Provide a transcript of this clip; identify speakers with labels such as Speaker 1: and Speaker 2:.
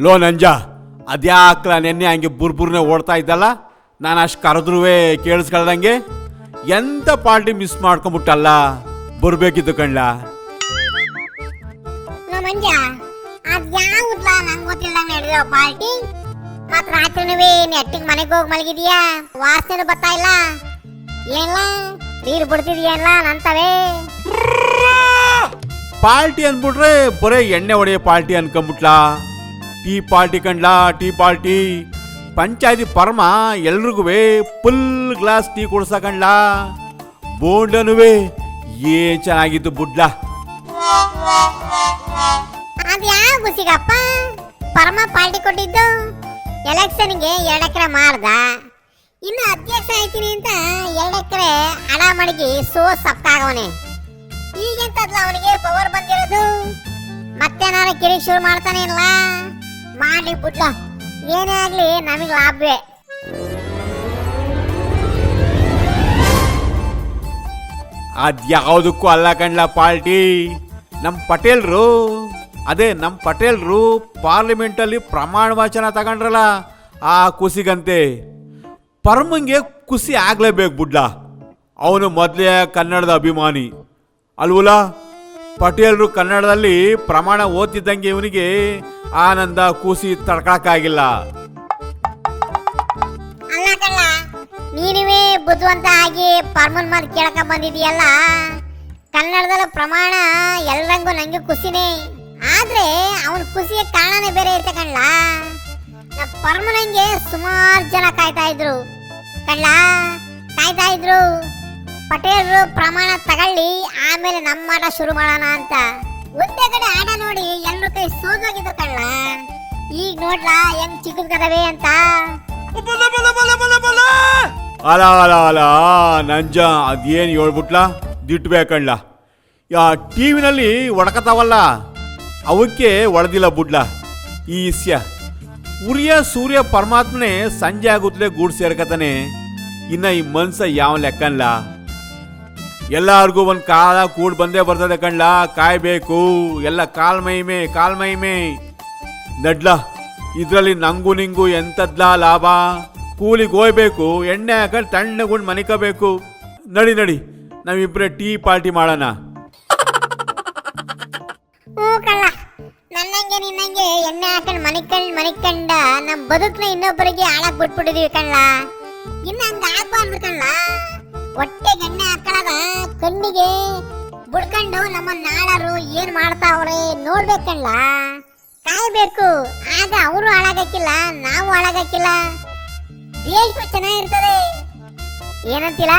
Speaker 1: Low ನಂಜ ಅದ್ಯಾಕ್ಲ ನೆನ್ನೆ ಹಂಗೆ ಬುರ್ಬುರ್ನೆ ಓಡ್ತಾ ಇದ್ದಲ್ಲ? ನಾನು ಅಷ್ಟು ಕರೆದ್ರೂ ಕೇಳಿಸ್ಕೊಳ್ದಂಗೆ ಎಂಥ ಪಾರ್ಟಿ ಮಿಸ್ ಮಾಡ್ಕೊಂಬಿಟ್ಟಲ್ಲ? ಬರ್ಬೇಕಿತ್ತು ಕಣ್ಲ.
Speaker 2: ಮಂಜ ನಂಗ್ ಗೊತ್ತಿಲ್ಲ ನಡೆದಿರೋ ಪಾರ್ಟಿ? ಮತ್ ರಾತ್ರಿನೂ ನೆಟ್ಟಿಗೆ ಮನೆಗೆ ಹೋಗಿ ಮಲಗಿದೀಯಾ? ವಾಸನೆ ಬರ್ತಾ ಇಲ್ಲ? ಏನಿಲ್ಲ ನೀರು ಬಿಡ್ತಿದೀಯಲ್ಲ ನಂತವೇ?
Speaker 1: ಪಾರ್ಟಿ ಅಂದ್ಬಿಟ್ರೆ ಬರೇ ಎಣ್ಣೆ ಹೊಡೆಯೋ ಪಾರ್ಟಿ ಅನ್ಕೊಂಬಿಟ್ಲಾ? ಟೀ ಪಾರ್ಟಿ ಕಂಡ್ಲಾ, ಟೀ ಪಾರ್ಟಿ. ಪಂಚಾಯತಿ ಪರಮ ಎಲ್ರಿಗೂ ಫುಲ್ ಗ್ಲಾಸ್ ಟೀ ಕುಡ್ಸಕಂಡ್ಲಾ ಬೋಂಡನುವೆ, ಏ ಚೆನ್ನಾಗಿತ್ತು ಬುಡ್ಲ.
Speaker 2: ಅದ್ ಯಾವ ಗುಸಿಗಪ್ಪ? ಪರಮ ಪಾರ್ಟಿ ಕೊಟ್ಟಿದ್ದು, ಎಲೆಕ್ಷನ್ಗೆ ಎರಡು ಎಕರೆ ಮಾಡ್ದ ಇನ್ನು ಅಧ್ಯಕ್ಷ ಆಯ್ತೀನಿ ಅಂತ ಎರಡು ಎಕರೆ ಹಣ ಮಡಗಿ ಸೋ ಸಪ್ತಾಗವನೆ ಈಗೆಂತದ್ಲ ಅವನಿಗೆ ಪವರ್ ಬಂದಿರೋದು? ಮತ್ತೇನಾರ ಕಿರಿ ಶುರು ಮಾಡ್ತಾನೆ ಇಲ್ಲ ಮಾಡಿ ಬಿಡ್ಲ ಏನೇ ಆಗ್ಲಿ ನಮಗೆ ಲಾಭವೇ.
Speaker 1: ಅದ್ಯಾವುದಕ್ಕೂ ಅಲ್ಲ ಕಂಡ್ಲ ಪಾರ್ಟಿ ನಮ್ಮ ಪಟೇಲ್ರು, ಅದೇ ನಮ್ಮ ಪಟೇಲ್ರು ಪಾರ್ಲಿಮೆಂಟಲ್ಲಿ ಪ್ರಮಾಣ ವಚನ ತಗೊಂಡ್ರಲ್ಲ, ಆ ಕುಸಿಗಂತೆ. ಪರಮಂಗೆ ಖುಷಿ ಆಗಲೇಬೇಕು ಬುಡ್ಲ. ಅವನು ಮೊದಲೇ ಕನ್ನಡದ ಅಭಿಮಾನಿ. ಅಲ್ವಲ್ಲ ಪಟೇಲ್ರು ಕನ್ನಡದಲ್ಲಿ ಪ್ರಮಾಣ ಓದ್ತಿದ್ದಂಗೆ ಇವನಿಗೆ ಆನಂದ ಕೂಸಿ ತಡ್ಕೊಳಕ್ಕಾಗಿಲ್ಲ.
Speaker 2: ಅಲ್ಲ ಕಳ್ಳ ನೀನುವೇ ಬುದ್ಧಿವಂತ ಆಗಿ ಪರ್ಮನ್ ಮಾತು ಕೇಳಕ ಬಂದಿದೀಯಲ್ಲ ಕನ್ನಡದಲ್ಲಿ ಪ್ರಮಾಣ ಎಲ್ಲರಂಗೂ ನಂಗೆ ಖುಷಿನೇ. ಆದ್ರೆ ಅವನ ಖುಷಿಗೆ ಕಾರಣನೇ ಬೇರೆ ಇರ್ತೆ ಕಣ್ಲ ಪರ್ಮನಂಗೆ ಸುಮಾರು ಜನ ಕಾಯ್ತಾ ಇದ್ರು. ಕಣ್ಲ ಕಾಯ್ತಾ ಇದ್ರು. ಪಟೇಲ್ರು ಪ್ರಮಾಣ ತಗೊಳ್ಳಿ, ಆಮೇಲೆ ನಮ್ಮ ಆಟ ಶುರು ಮಾಡೋಣ ಅಂತ. ಒಂದೇ ಕಡೆ ಆಟ ನೋಡಿ ಎಲ್ರ ಕೈ ಸೋದೋಗಿದ್ರು ಕಣ್ಣ. ಈಗ ನೋಡ್ಲಾ, ಹೆಂಗ್ ಚಿಕ್ಕದ್ ಕದವೆ ಅಂತ
Speaker 1: ಅಲ ಅಲ ಅಲ, ನಂಜ, ಅದೇನು ಹೇಳ್ಬಿಟ್ಲಾ? ದಿಟ್ಬೇಕಣ್ಣ ಯಾ ಟಿ ಒಡಕತಾವಲ್ಲ ಅವಕ್ಕೆ ಒಡೆದಿಲ್ಲ ಬುಡ್ಲ. ಈ ಇಸ್ಯ. ಉರಿಯ ಸೂರ್ಯ ಪರಮಾತ್ಮನೇ ಸಂಜೆ ಆಗುತ್ತಲೇ ಗೂಡ್ ಸೇರ್ಕತಾನೆ. ಇನ್ನ ಈ ಮನ್ಸ ಯಾವ ಲೆಕ್ಕನ್ಲ? ಎಲ್ಲಾರ್ಗೂ ಒಂದು ಕಾಲ ಕೂಡ್ ಬಂದೇ ಬರ್ತದೆ ಕಣ್ಲ. ಕಾಯ್ಬೇಕು ಎಲ್ಲ ಕಾಲ್ ಮೈಮೆ ಕಾಲ್ ಮೈಮೆ ನಡ್ಲ, ಇದರಲ್ಲಿ ನಂಗೂ ನಿಂಗು ಎಂತದ್ಲ ಲಾಭ? ಕೂಲಿಗೆ ಹೋಯ್ಬೇಕು, ಎಣ್ಣೆ ಹಾಕೊಂಡು ತಣ್ಣಗುಂಡು ಮನಿಕಬೇಕು. ನಡಿ ನಡಿ, ನಾವಿಬ್ರೆ ಟೀ ಪಾರ್ಟಿ ಮಾಡೋಣ.
Speaker 2: ನನ್ನಂಗೆ ನಿನ್ನಂಗೆ ಎಣ್ಣೆ ಹಾಕೊಂಡು ಮನಿಕಂಡ್ ಮನಿಕಂಡ ನಮ್ ಬದುಕ್ನ ಇನ್ನೊಬ್ಬರಿಗೆ ಹಾಳಾಗ್ ಬಿಟ್ಬಿಟ್ಟಿದೀವಿ ಕಣ್ಣ ಇನ್ನ ಹಂಗ ಆಗ್ಬಾರ್ದು ಕಳ್ಳ ಹೊಟ್ಟೆಗೆ ಗಣ್ಣೆ ಹಾಕೊಳ್ಳದ ಕಣ್ಣಿಗೆ ಬುಡ್ಕೊಂಡು ನಮ್ಮ ನಾಳರು ಏನ್ ಮಾಡ್ತಾವ್ರೆ ನೋಡ್ಬೇಕಲ್ಲ. ಕಾಯ್ಬೇಕು. ಆಗ ಅವರು ಹಾಳಾಗಕ್ಕಿಲ್ಲ, ನಾವು ಹಾಳಾಗಕ್ಕಿಲ್ಲ. ದೇಶ ಚೆನ್ನಾಗಿರ್ತದೆ. ಏನಂತೀರಾ?